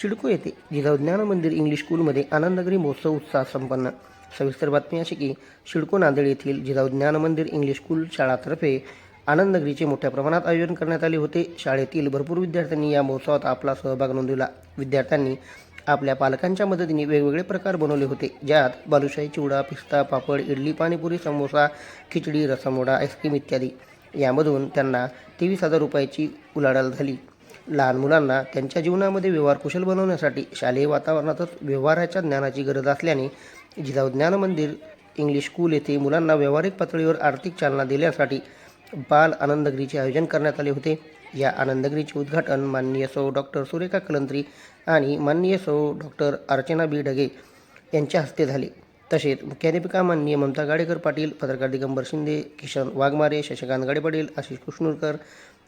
सिडको येथे जिजाऊ ज्ञान मंदिर इंग्लिश स्कूलमध्ये आनंदगरी महोत्सव उत्साह संपन्न. सविस्तर बातमी अशी की सिडको नांदेड येथील जिजाऊ ज्ञान मंदिर इंग्लिश स्कूल शाळातर्फे आनंदगरीचे मोठ्या प्रमाणात आयोजन करण्यात आले होते. शाळेतील भरपूर विद्यार्थ्यांनी या महोत्सवात आपला सहभाग नोंदवला. विद्यार्थ्यांनी आपल्या पालकांच्या मदतीने वेगवेगळे प्रकार बनवले होते. ज्यात बालुशाही चिवडा पिस्ता पापड इडली पाणीपुरी समोसा खिचडी रसमोडा आईस्क्रीम इत्यादी. यामधून त्यांना तेवीस हजार रुपयाची उलाढाल झाली. लहान मुलांना त्यांच्या जीवनामध्ये व्यवहार कुशल बनवण्यासाठी शालेय वातावरणातच व्यवहाराच्या ज्ञानाची गरज असल्याने जिजाऊ ज्ञान मंदिर इंग्लिश स्कूल येथे मुलांना व्यावहारिक पातळीवर आर्थिक चालना देण्यासाठी बाल आनंदगिरीचे आयोजन करण्यात आले होते. या आनंदगिरीचे उद्घाटन माननीय सौ डॉक्टर सुरेखा कलंत्री आणि माननीय सौ डॉक्टर अर्चना बी. ढगे यांच्या हस्ते झाले. तसेच मुख्याध्यापिका माननीय ममता गाडेकर पाटील पत्रकार दिगंबर शिंदे किशन वाघमारे शशिकांत गाडे पाटील आशिष कृष्णूरकर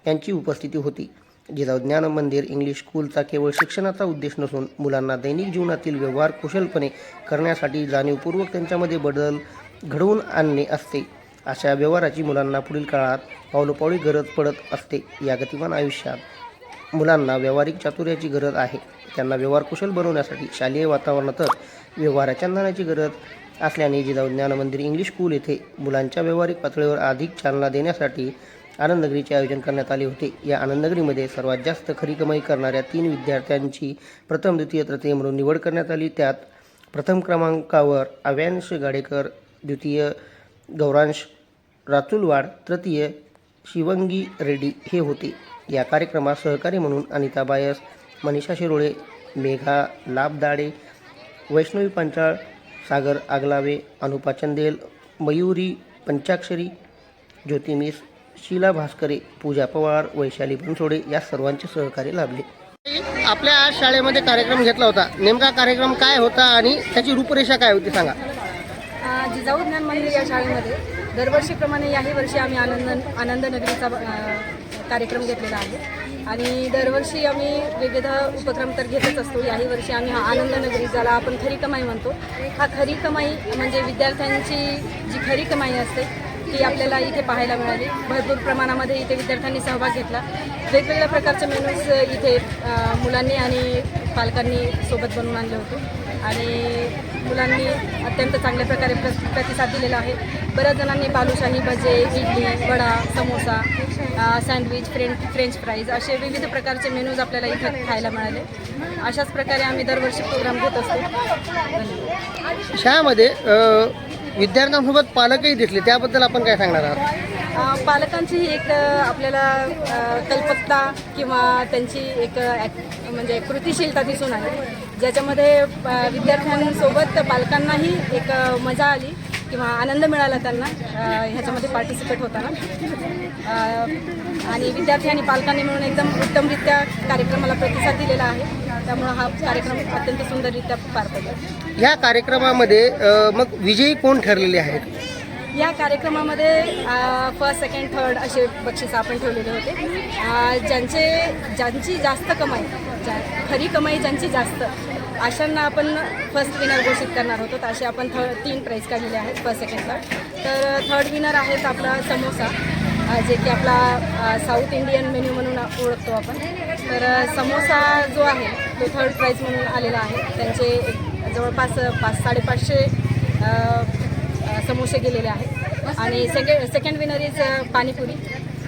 यांची उपस्थिती होती. जिजाऊ ज्ञान मंदिर इंग्लिश स्कूलचा केवळ शिक्षणाचा उद्देश नसून मुलांना दैनिक जीवनातील व्यवहार कुशलपणे करण्यासाठी जाणीवपूर्वक त्यांच्यामध्ये बदल घडवून आणणे असते. अशा व्यवहाराची मुलांना पुढील काळात पावलोपावली गरज पडत असते. या गतिमान आयुष्यात मुलांना व्यावहारिक चातुर्याची गरज आहे. त्यांना व्यवहार कुशल बनवण्यासाठी शालेय वातावरणातच व्यवहाराच्या ज्ञानाची गरज असल्याने जिजाऊ ज्ञान मंदिर इंग्लिश स्कूल येथे मुलांच्या व्यावहारिक पातळीवर अधिक चालना देण्यासाठी आनंदनगरीचे आयोजन करण्यात आले होते. या आनंदनगरीमध्ये सर्वात जास्त खरी कमाई करणाऱ्या तीन विद्यार्थ्यांची प्रथम द्वितीय तृतीय म्हणून निवड करण्यात आली. त्यात प्रथम क्रमांकावर अव्यांश गाडेकर द्वितीय गौरांश राचुलवाड तृतीय शिवंगी रेड्डी हे होते. या कार्यक्रमात सहकारी म्हणून अनिता बायस मनीषा शिरोळे मेघा लाभदाडे वैष्णवी पंचाळ सागर आगलावे अनुपा चंदेल मयुरी पंचाक्षरी ज्योतिमिस शीला भास्करे पूजा पवार वैशाली बनसोडे या सर्वांचे सहकार्य लाभले. आपल्या आज शाळेमध्ये कार्यक्रम घेतला होता. नेमका कार्यक्रम काय होता आणि त्याची रूपरेषा काय होती सांगा. जिजाऊ ज्ञान मंदिर या शाळेमध्ये दरवर्षीप्रमाणे याही वर्षी आम्ही आनंद आनंद नगरीचा कार्यक्रम घेतलेला आहे. आणि दरवर्षी आम्ही विविध उपक्रम तर घेतच असतो. याही वर्षी आम्ही हा आनंद नगरी ज्याला आपण खरी कमाई म्हणतो हा खरी कमाई म्हणजे विद्यार्थ्यांची जी खरी कमाई असते ती आपल्याला इथे पाहायला मिळाली. भरपूर प्रमाणामध्ये इथे विद्यार्थ्यांनी सहभाग घेतला. वेगवेगळ्या प्रकारचे मेनूज इथे मुलांनी आणि पालकांनी सोबत बनवून आणले होते. आणि मुलांनी अत्यंत चांगल्या प्रकारे प्र प्रतिसाद दिलेला आहे. बऱ्याच जणांनी बालुशाही भजे idli vada samosa sandwich French French fries असे विविध प्रकारचे मेनूज आपल्याला इथे खायला मिळाले. अशाच प्रकारे आम्ही दरवर्षी प्रोग्राम घेत असतो. शाळेमध्ये विद्यार्थ्यांसोबत पालकही दिसले. त्याबद्दल आपण काय सांगणार आहात? पालकांची एक आपल्याला कल्पकता किंवा त्यांची एक ॲक- म्हणजे कृतिशीलता दिसून आली. ज्याच्यामध्ये अ, विद्यार्थ्यांसोबत पालकांनाही एक मजा आली. किंवा आनंद मिळाला त्यांना ह्याच्यामध्ये पार्टिसिपेट होताना. आणि विद्यार्थी आणि पालकांनी मिळून एकदम उत्तमरित्या कार्यक्रमाला प्रतिसाद दिलेला आहे. त्यामुळं हा कार्यक्रम अत्यंत सुंदररित्या पार पडला. या कार्यक्रमामध्ये मग विजयी कोण ठरलेले आहेत? या कार्यक्रमामध्ये फर्स्ट सेकंड थर्ड असे बक्षीस आपण ठेवलेले होते. ज्यांचे ज्यांची जास्त कमाई ज्या खरी कमाई ज्यांची जास्त अशांना आपण फर्स्ट विनर घोषित करणार होतो. तर असे आपण थर्ड तीन प्राईज काढलेले आहेत फर्स्ट सेकंड थर्ड तर थर्ड विनर आहेत आपला समोसा जे की आपला साऊथ इंडियन मेन्यू म्हणून ओळखतो आपण. तर समोसा जो आहे तो थर्ड प्राईज म्हणून आलेला आहे. त्यांचे जवळपास पाच साडेपाचशे समोसे गेलेले आहेत. आणि second second winner is panipuri.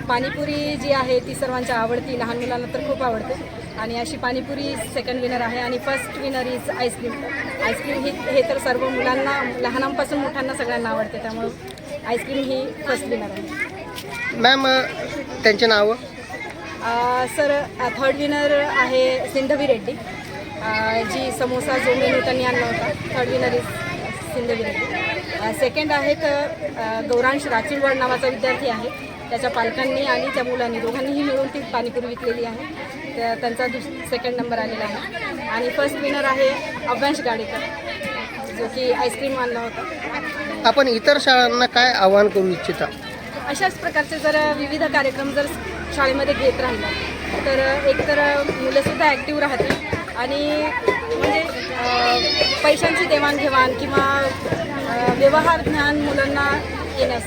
Panipuri जी आहे ती सर्वांच्या आवडती. लहान मुलांना तर खूप आवडते. आणि अशी पाणीपुरी सेकंड विनर आहे. आणि first winner is ice cream ice cream ही हे तर सर्व मुलांना लहानांपासून मोठ्यांना सगळ्यांना आवडते. त्यामुळं आईस्क्रीम ही फर्स्ट विनर आहे. मॅम त्यांचे नावं? सर थर्ड विनर आहे सिंधवी रेड्डी. जी समोसा जो मेनू त्यांनी आणला होता third winner is Sindhvi Reddy second आहेत अ, गौरांश राचुलवड नावाचा विद्यार्थी आहे. त्याच्या पालकांनी आणि त्या मुलांनी दोघांनीही मिळून ती पाणीपुरी विकलेली आहे. त्या त्यांचा दुस सेकंड नंबर आलेला आहे. आणि फर्स्ट विनर आहे अव्यांश गाडेकर जो की आईस्क्रीम आणला होता. आपण इतर शाळांना काय आवाहन करू इच्छिता? अशाच प्रकारचे जर विविध कार्यक्रम जर शाळेमध्ये घेत राहिला तर एकतर मुलंसुद्धा ॲक्टिव्ह राहतील. आणि म्हणजे पैशांची देवाणघेवाण किंवा व्यवहार ज्ञान मुलांना येण्यास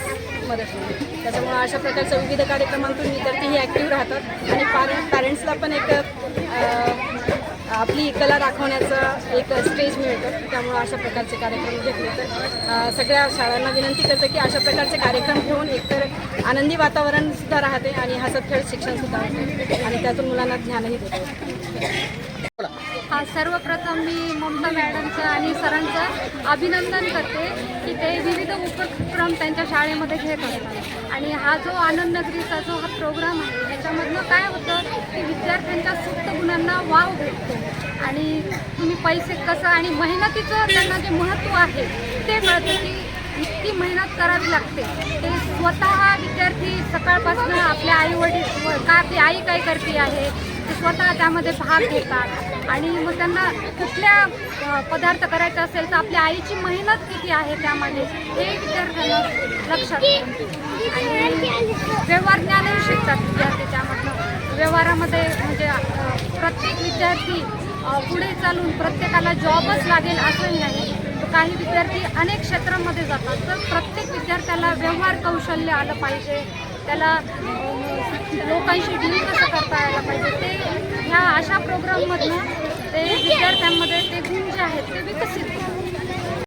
मदत होईल त्याच्यामुळे अशा प्रकारच्या विविध कार्यक्रमांतून विद्यार्थीही ॲक्टिव्ह राहतात. आणि पार पॅरेंट्सला पण एक आपली कला दाखवण्याचं एक स्टेज मिळतं. त्यामुळं अशा प्रकारचे कार्यक्रम घेतले तर सगळ्या शाळांना विनंती करतं की अशा प्रकारचे कार्यक्रम घेऊन एकतर आनंदी वातावरणसुद्धा राहते आणि हसत खेळत शिक्षणसुद्धा होते. आणि त्यातून मुलांना ज्ञानही देते. हा सर्वप्रथम मी ममता मॅडमचं आणि सरांचं अभिनंदन करते की ते विविध उपक्रम त्यांच्या शाळेमध्ये घेत असतात. आणि हा जो आनंद नगरीचा जो हा प्रोग्राम आहे त्याच्यामधनं काय होतं की विद्यार्थ्यांच्या सुप्त गुणांना वाव भेटतो. आणि तुम्ही पैसे कसं आणि मेहनतीचं त्यांना जे महत्त्व आहे ते कळतं की इतकी मेहनत करावी लागते. ते स्वतः विद्यार्थी सकाळपासून आपल्या आई वडील का ती आई काय करते आहे ते स्वतः त्यामध्ये भाग घेतात. आणि मग त्यांना कुठल्या पदार्थ करायचा असेल तर आपल्या आईची मेहनत किती आहे त्यामध्ये हे विद्यार्थ्यांना लक्षात आणि व्यवहार ज्ञानही शिकतात विद्यार्थी त्यामधनं. व्यवहारामध्ये म्हणजे प्रत्येक विद्यार्थी पुढे चालून प्रत्येकाला जॉबच लागेल असंही नाही. तर काही विद्यार्थी अनेक क्षेत्रामध्ये जातात. तर प्रत्येक विद्यार्थ्याला व्यवहार कौशल्य आलं पाहिजे. त्याला लोकांशी डील कसं करता यायला पाहिजे? ते ह्या अशा प्रोग्राममधनं ते विद्यार्थ्यांमध्ये ते गुण जे आहेत ते विकसित